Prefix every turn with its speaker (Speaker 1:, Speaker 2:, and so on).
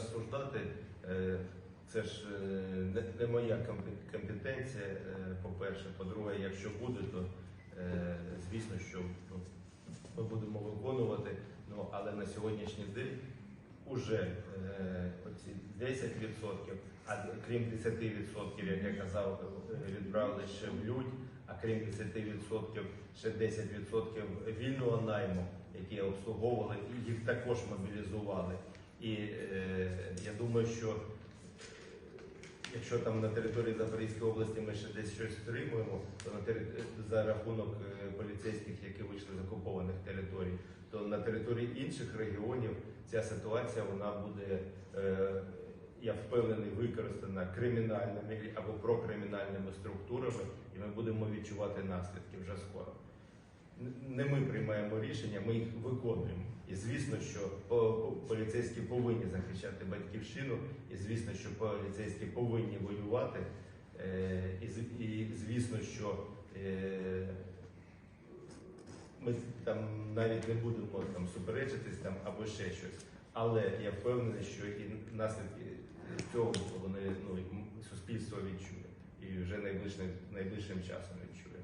Speaker 1: розсуждати. Е, Це ж е, не, моя компетенція, е, по-перше. По-друге, якщо буде, то звісно, що ну, ми будемо виконувати. Ну, але на сьогоднішній день уже е, оці 10%, а крім 10%, як я казав, відбрали ще в людь, а крім 10% ще 10% вільного найму, які обслуговували, їх також мобілізували. І е, я думаю, що якщо там на території Запорізької області ми ще десь щось стримуємо, то на тери- за рахунок е, поліцейських, які вийшли з окупованих територій, то на території інших регіонів ця ситуація вона буде, е, я впевнений, використана кримінальними або прокримінальними структурами, і ми будемо відчувати наслідки вже скоро. Не ми приймаємо рішення, ми їх виконуємо. І звісно, що по- по- поліцейські повинні захищати батьківщину, і звісно, що поліцейські повинні воювати. Е, І, звісно, що е, ми там навіть не будемо там суперечитись там або ще щось. Але я впевнений, що і наслідки цього вони ну суспільство відчує і вже найближчим найближчим часом відчує.